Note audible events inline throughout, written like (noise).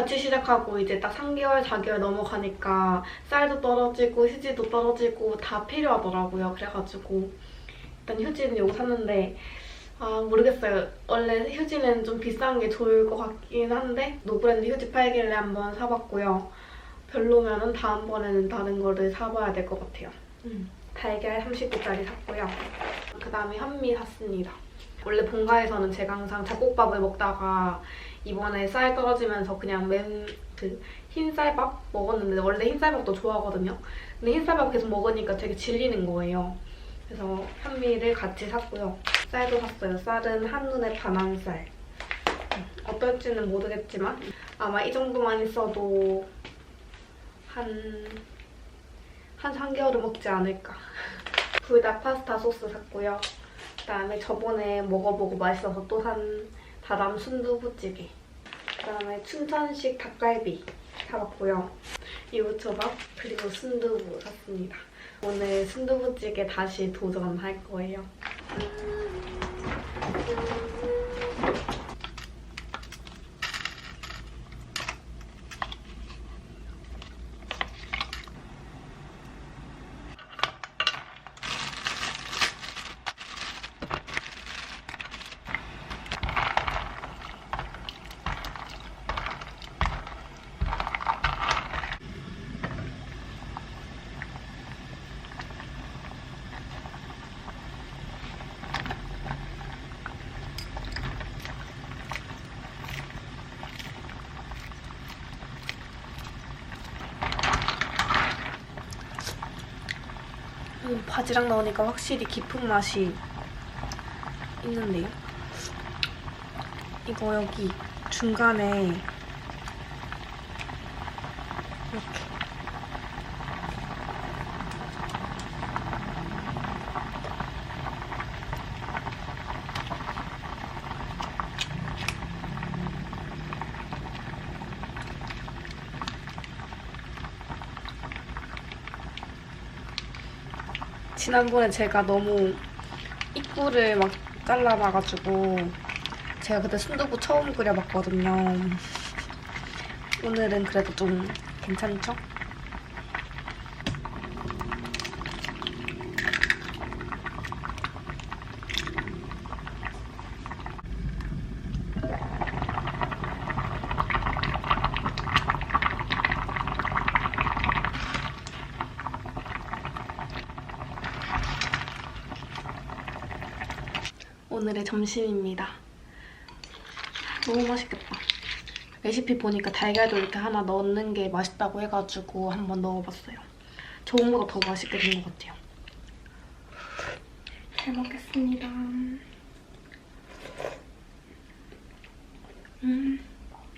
자취 시작하고 이제 딱 3개월, 4개월 넘어가니까 쌀도 떨어지고 휴지도 떨어지고 다 필요하더라고요. 그래가지고 일단 휴지는 요거 샀는데 아 모르겠어요. 원래 휴지는 좀 비싼 게 좋을 것 같긴 한데 노브랜드 휴지 팔길래 한번 사봤고요. 별로면 은 다음번에는 다른 거를 사봐야 될 것 같아요. 음, 달걀 30개짜리 샀고요. 그 다음에 현미 샀습니다. 원래 본가에서는 제가 항상 잡곡밥을 먹다가 이번에 쌀 떨어지면서 그냥 맨 그 흰쌀밥 먹었는데 원래 흰쌀밥도 좋아하거든요. 근데 흰쌀밥 계속 먹으니까 되게 질리는 거예요. 그래서 현미를 같이 샀고요. 쌀도 샀어요. 쌀은 한눈에 반한 쌀. 음, 어떨지는 모르겠지만 아마 이 정도만 있어도 한, 한 3개월은 먹지 않을까. (laughs) 불닭 파스타 소스 샀고요. 그다음에 저번에 먹어보고 맛있어서 또 산 다담 순두부찌개. 그다음에 춘천식 닭갈비 사봤고요. 유부초밥 그리고 순두부 샀습니다. 오늘 순두부찌개 다시 도전할 거예요. 음, 바지락 넣으니까 확실히 깊은 맛이 있는데요. 이거 여기 중간에 이렇게 지난번에 제가 너무 입구를 막 잘라봐가지고 제가 그때 순두부 처음 끓여봤거든요. 오늘은 그래도 좀 괜찮죠? 오늘의 점심입니다. 너무 맛있겠다. 레시피 보니까 달걀도 이렇게 하나 넣는 게 맛있다고 해가지고 한번 넣어봤어요. 좋은 거더 맛있게 된 것 같아요. 잘 먹겠습니다. 음,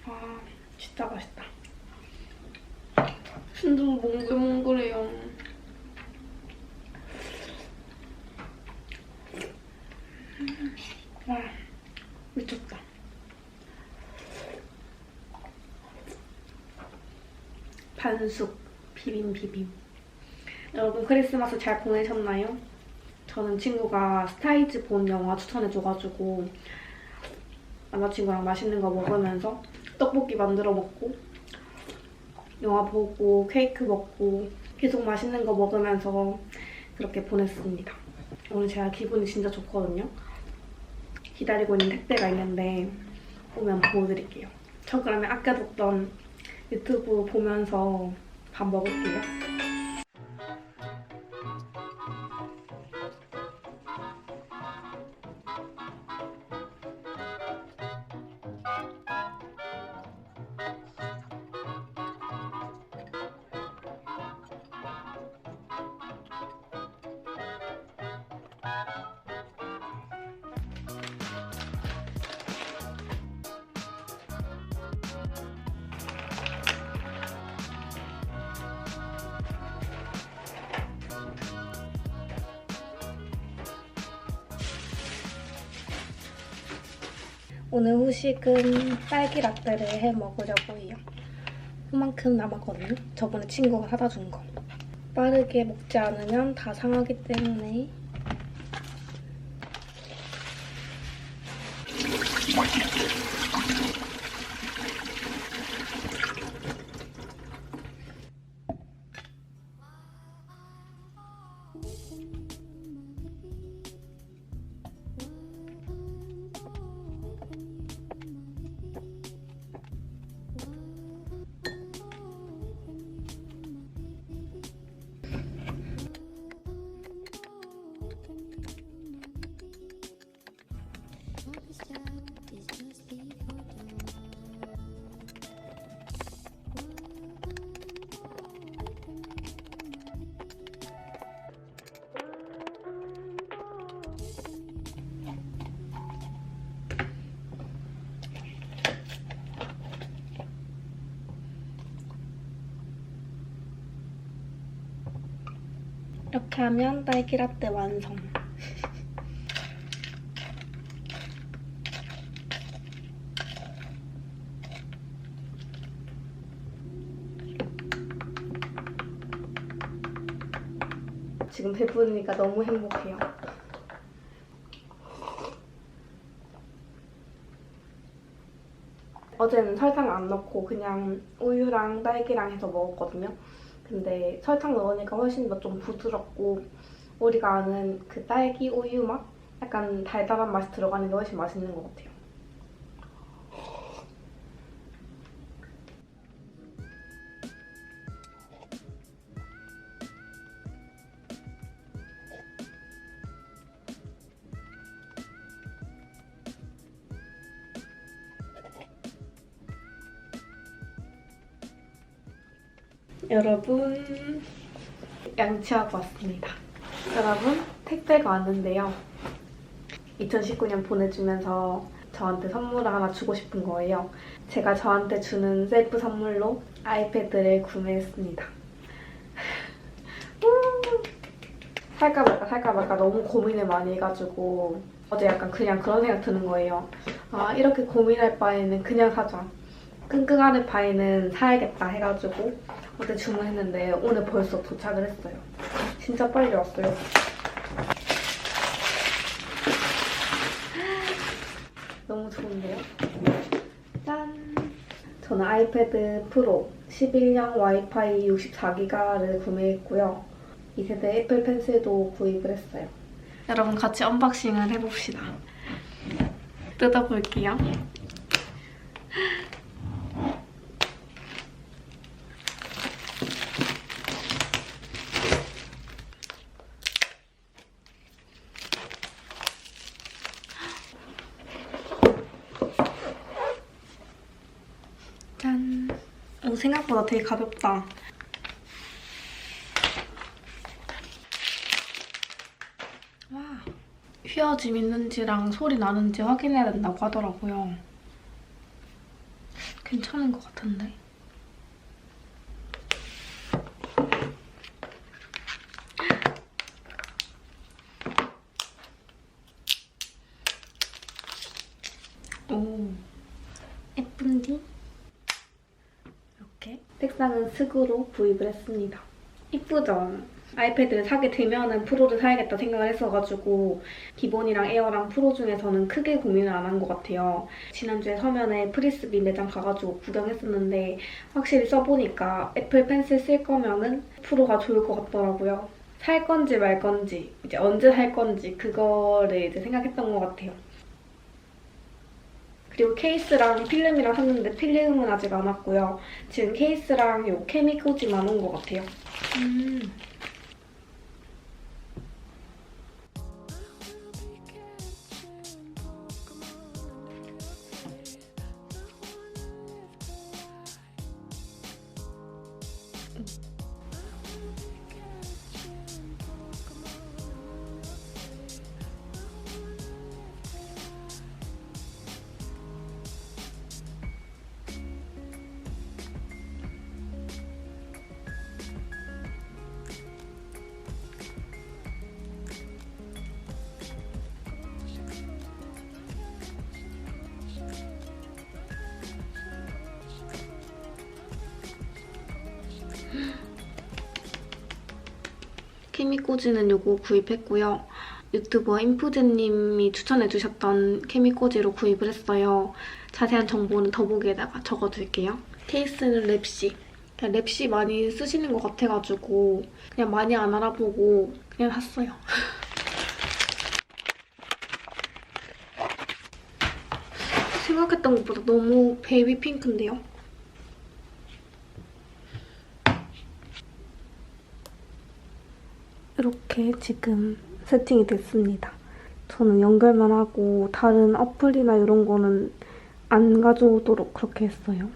아 진짜 맛있다. 순두부 몽글몽글해요. 와 미쳤다. 반숙 비빔 비빔. 여러분 크리스마스 잘 보내셨나요? 저는 친구가 스타이즈 본 영화 추천해줘가지고 남자친구랑 맛있는 거 먹으면서 떡볶이 만들어 먹고 영화 보고 케이크 먹고 계속 맛있는 거 먹으면서 그렇게 보냈습니다. 오늘 제가 기분이 진짜 좋거든요. 기다리고 있는 택배가 있는데 오면 보여드릴게요. 저 그러면 아까 뒀던 유튜브 보면서 밥 먹을게요. 오늘 후식은 딸기 라떼를 해 먹으려고 해요. 그만큼 남았거든요. 저번에 친구가 사다 준 거. 빠르게 먹지 않으면 다 상하기 때문에 이렇게 하면 딸기 라떼 완성. 지금 배부르니까 너무 행복해요. 어제는 설탕 안 넣고 그냥 우유랑 딸기랑 해서 먹었거든요. 근데 설탕 넣으니까 훨씬 더 좀 부드럽고 우리가 아는 그 딸기 우유 맛? 약간 달달한 맛이 들어가는 게 훨씬 맛있는 것 같아요. 여러분 양치하고 왔습니다. 여러분 택배가 왔는데요. 2019년 보내주면서 저한테 선물을 하나 주고 싶은 거예요. 제가 저한테 주는 셀프 선물로 아이패드를 구매했습니다. 우! (laughs) 살까 말까 살까 말까 너무 고민을 많이 해가지고 어제 약간 그냥 그런 생각 드는 거예요. 아 이렇게 고민할 바에는 그냥 사자. 끙끙하는 바에는 사야겠다 해가지고 어제 주문했는데 오늘 벌써 도착을 했어요. 진짜 빨리 왔어요. (laughs) 너무 좋은데요? 짠! 저는 아이패드 프로 11형 와이파이 64기가를 구매했고요. 2세대 애플 펜슬도 구입을 했어요. 여러분 같이 언박싱을 해봅시다. 뜯어볼게요. 짠. 오, 생각보다 되게 가볍다. 와. 휘어짐 있는지랑 소리 나는지 확인해야 된다고 하더라고요. 괜찮은 것 같은데? 오, 예쁜디? 색상은 스그로 구입을 했습니다. 이쁘죠? 아이패드를 사게 되면은 프로를 사야겠다 생각을 했어가지고 기본이랑 에어랑 프로 중에서는 크게 고민을 안 한 것 같아요. 지난주에 서면에 프리스비 매장 가가지고 구경했었는데 확실히 써보니까 애플 펜슬 쓸 거면은 프로가 좋을 것 같더라고요. 살 건지 말 건지 이제 언제 살 건지 그거를 이제 생각했던 것 같아요. 그리고 케이스랑 필름이랑 샀는데 필름은 아직 안 왔고요. 지금 케이스랑 요 케미 코지만 온 것 같아요. 음. 케미코지는 요거 구입했고요. 유튜버 인푸드님이 추천해주셨던 케미코지로 구입을 했어요. 자세한 정보는 더보기에다가 적어둘게요. 케이스는 랩시. 그냥 랩시 많이 쓰시는 것 같아가지고 그냥 많이 안 알아보고 그냥 샀어요. (laughs) 생각했던 것보다 너무 베이비 핑크인데요? 이렇게 지금 세팅이 됐습니다. 저는 연결만 하고 다른 어플이나 이런 거는 안 가져오도록 그렇게 했어요.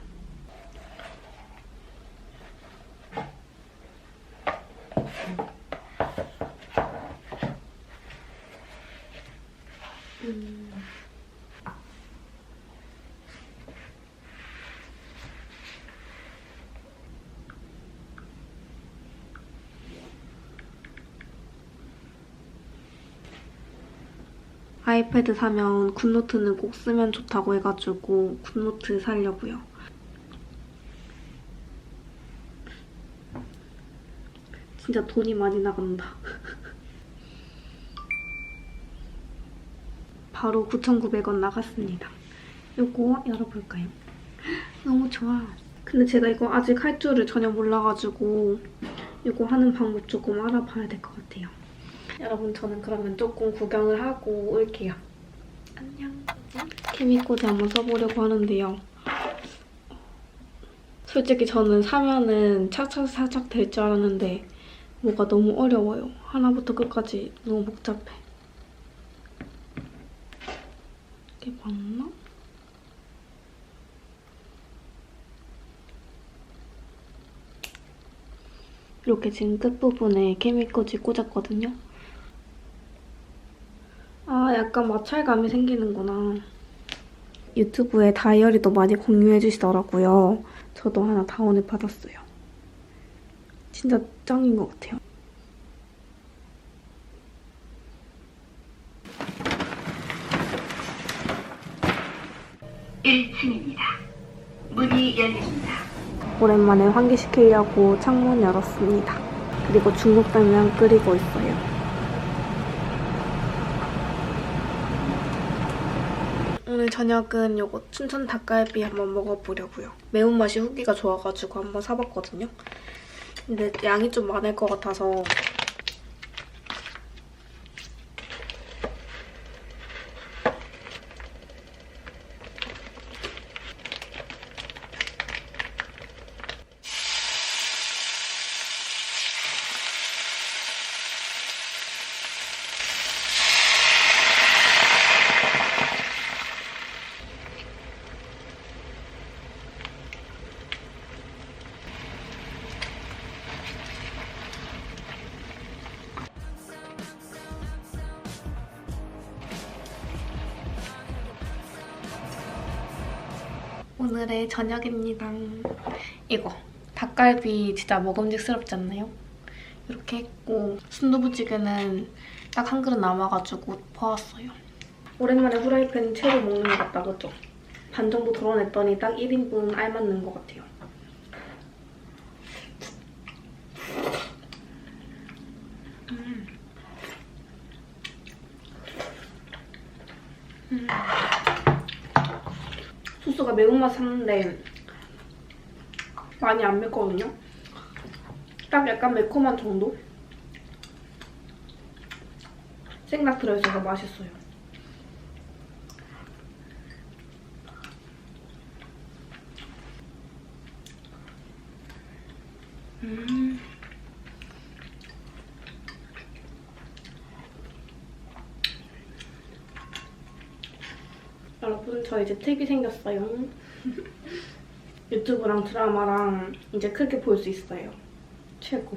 아이패드 사면 굿노트는 꼭 쓰면 좋다고 해가지고 굿노트 사려고요. 진짜 돈이 많이 나간다. (laughs) 바로 9,900원 나갔습니다. 요거 열어볼까요? 너무 좋아. 근데 제가 이거 아직 할 줄을 전혀 몰라가지고 이거 하는 방법 조금 알아봐야 될 것 같아요. 여러분 저는 그러면 조금 구경을 하고 올게요. 안녕. 케미코드 한번 써보려고 하는데요. 솔직히 저는 사면은 착착착착 될 줄 알았는데 뭐가 너무 어려워요. 하나부터 끝까지 너무 복잡해. 이게 맞나? 이렇게 지금 끝부분에 케미코지 꽂았거든요. 아, 약간 마찰감이 생기는구나. 유튜브에 다이어리도 많이 공유해 주시더라고요. 저도 하나 다운을 받았어요. 진짜 짱인 것 같아요. 문이 열립니다. 오랜만에 환기시키려고 창문 열었습니다. 그리고 중국 당면 끓이고 있어요. 오늘 저녁은 요거 춘천 닭갈비 한번 먹어보려고요. 매운맛이 후기가 좋아가지고 한번 사봤거든요. 근데 양이 좀 많을 것 같아서 오늘의 저녁입니다. 이거 닭갈비 진짜 먹음직스럽지 않나요? 이렇게 했고 순두부찌개는 딱 한 그릇 남아가지고 퍼왔어요. 오랜만에 후라이팬 채로 먹는 것 같다, 그죠? 반 정도 덜어냈더니 딱 1인분 알맞는 것 같아요. 음. 음. 매운맛 샀는데 많이 안 맵거든요. 딱 약간 매콤한 정도? 생닭 들어있어서 맛있어요. 음. 여러분 저 이제 탭이 생겼어요. 유튜브랑 드라마랑 이제 크게 볼 수 있어요. 최고.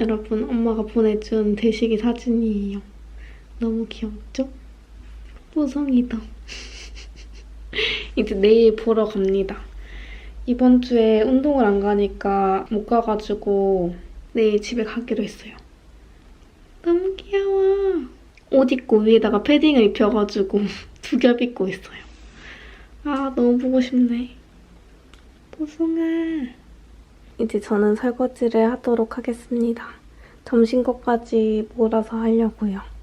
여러분 엄마가 보내준 대식이 사진이에요. 너무 귀엽죠? 뽀송이다. (laughs) 이제 내일 보러 갑니다. 이번 주에 운동을 안 가니까 못 가가지고 내일 집에 가기로 했어요. 너무 귀여워. 옷 입고 위에다가 패딩을 입혀가지고 (laughs) 두 겹 입고 있어요. 아 너무 보고 싶네. 뽀송아. 이제 저는 설거지를 하도록 하겠습니다. 점심 것까지 몰아서 하려고요.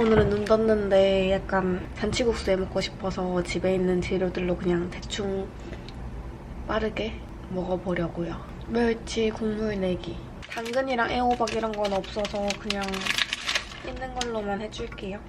오늘은 눈 떴는데 약간 잔치국수 해 먹고 싶어서 집에 있는 재료들로 그냥 대충 빠르게 먹어보려고요. 멸치 국물 내기. 당근이랑 애호박 이런 건 없어서 그냥 있는 걸로만 해줄게요.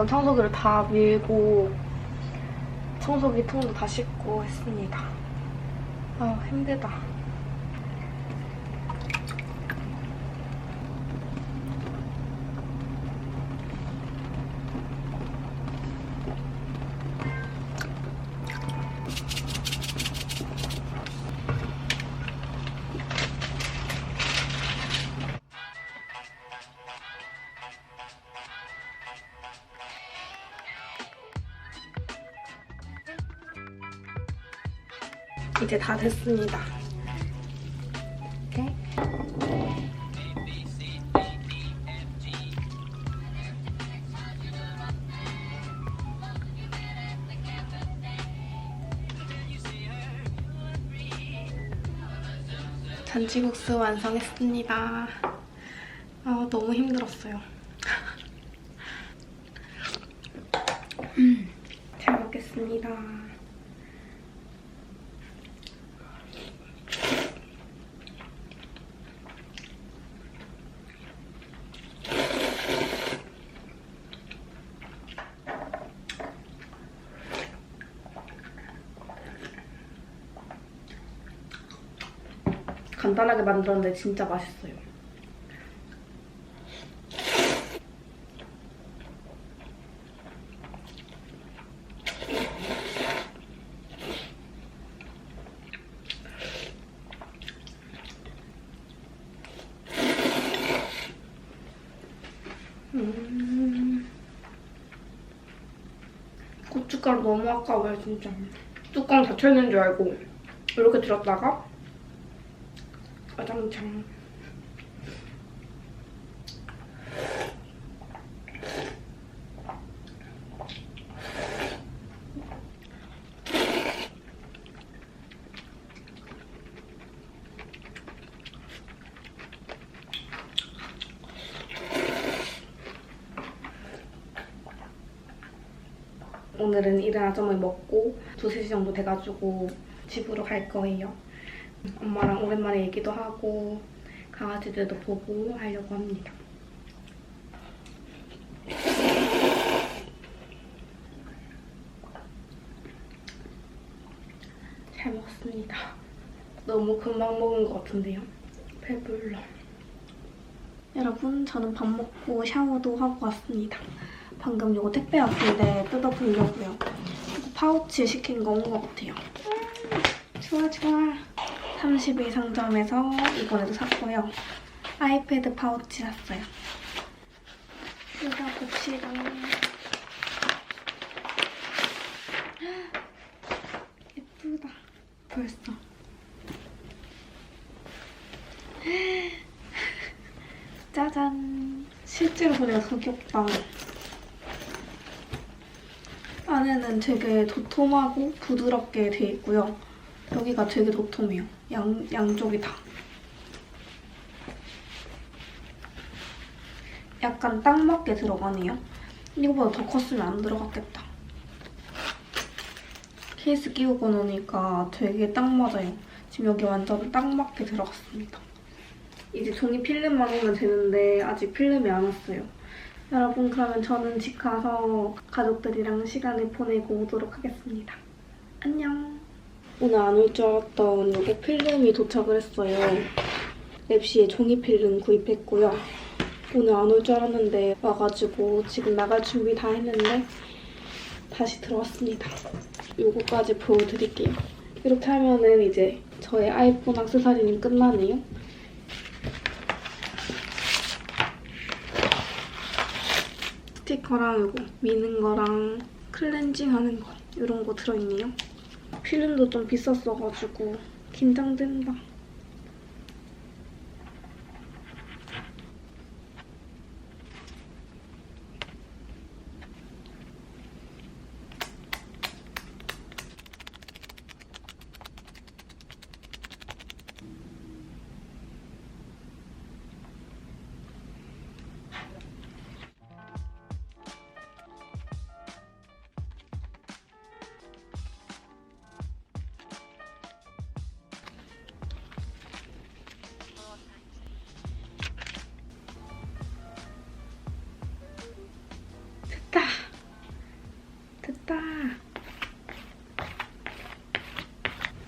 방금 청소기를 다 밀고 청소기 통도 다 씻고 했습니다. 아 힘들다. 다 됐습니다. 이렇게. 잔치국수 완성했습니다. 아, 너무 힘들었어요. (laughs) 음, 잘 먹겠습니다. 간단하게 만들었는데 진짜 맛있어요. 음. 고춧가루 너무 아까워요, 진짜. 뚜껑 닫혀있는 줄 알고 이렇게 들었다가 와장창. 오늘은 이른 아점을 먹고 두세 시 정도 돼가지고 집으로 갈 거예요. 엄마랑 오랜만에 얘기도 하고 강아지들도 보고 하려고 합니다. 잘 먹었습니다. 너무 금방 먹은 것 같은데요. 배불러. 여러분, 저는 밥 먹고 샤워도 하고 왔습니다. 방금 이거 택배 왔는데 뜯어보려고요. 파우치 시킨 거 온 것 같아요. 음, 좋아, 좋아. 30일 상점에서 이번에도 샀고요. 아이패드 파우치 샀어요. 뜯어봅시다. (gasps) 예쁘다. 벌써. (gasps) 짜잔. 실제로 보니까 더 귀엽다. 안에는 되게 도톰하고 부드럽게 돼 있고요. 여기가 되게 도톰해요. 양, 양쪽이 다. 약간 딱 맞게 들어가네요. 이거보다 더 컸으면 안 들어갔겠다. 케이스 끼우고 노니까 되게 딱 맞아요. 지금 여기 완전 딱 맞게 들어갔습니다. 이제 종이 필름만 오면 되는데 아직 필름이 안 왔어요. 여러분 그러면 저는 집 가서 가족들이랑 시간을 보내고 오도록 하겠습니다. 안녕. 오늘 안 올 줄 알았던 요게 필름이 도착을 했어요. 랩시에 종이 필름 구입했고요. 오늘 안 올 줄 알았는데 와가지고 지금 나갈 준비 다 했는데 다시 들어왔습니다. 요거까지 보여드릴게요. 이렇게 하면은 이제 저의 아이폰 악세사리는 끝나네요. 스티커랑 요거 미는 거랑 클렌징 하는 거 이런 거 들어있네요. 필름도 좀 비쌌어가지고 긴장된다.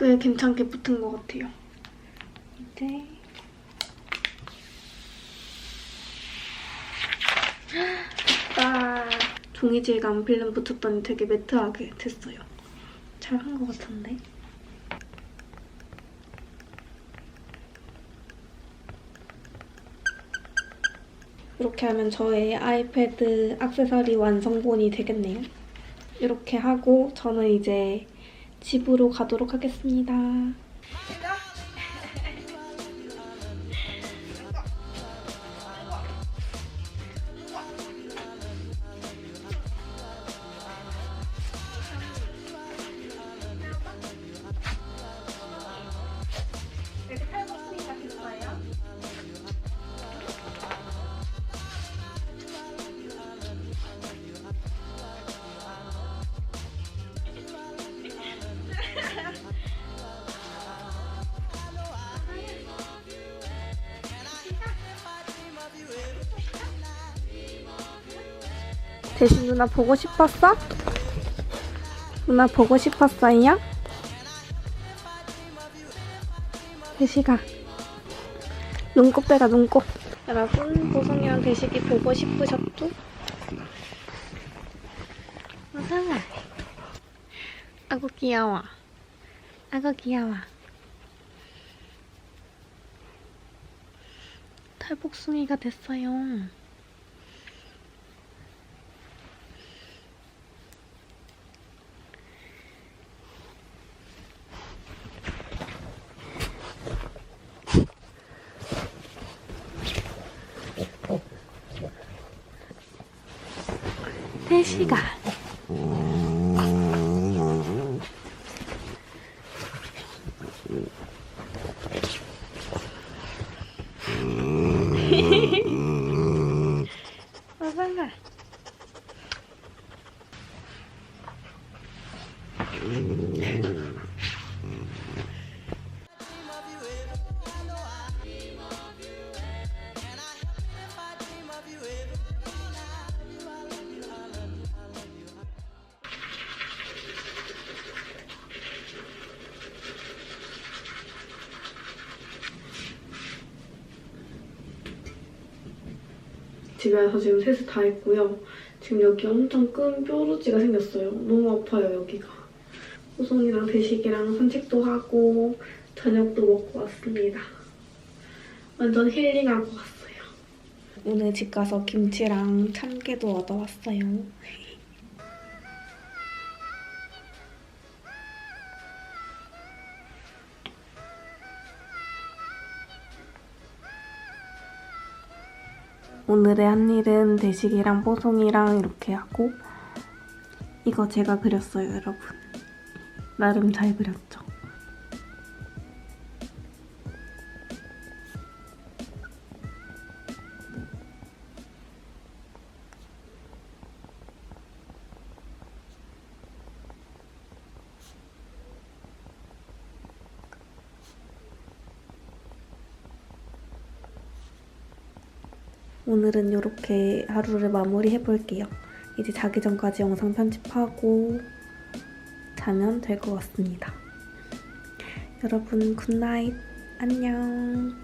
꽤 괜찮게 붙은 것 같아요. 이제 딱 종이 질감 필름 붙였더니 되게 매트하게 됐어요. 잘 한 것 같은데? 이렇게 하면 저의 아이패드 액세서리 완성본이 되겠네요. 이렇게 하고 저는 이제 집으로 가도록 하겠습니다. 대신 누나 보고 싶었어? 누나 보고 싶었어요? 대시가 눈곱 빼라 눈곱 여러분 보성이랑 대식이 보고 싶으셨죠? 보성아 아구 귀여워 아구 귀여워 탈복숭이가 됐어요 대 집에 와서 지금 세수 다 했고요. 지금 여기 엄청 큰 뾰루지가 생겼어요. 너무 아파요, 여기가. 호송이랑 대식이랑 산책도 하고 저녁도 먹고 왔습니다. 완전 힐링하고 왔어요. 오늘 집 가서 김치랑 참깨도 얻어왔어요. 오늘의 한 일은 대식이랑 뽀송이랑 이렇게 하고 이거 제가 그렸어요, 여러분. 나름 잘 그렸죠? 오늘은 이렇게 하루를 마무리해 볼게요. 이제 자기 전까지 영상 편집하고 자면 될 것 같습니다. 여러분 굿나잇 안녕.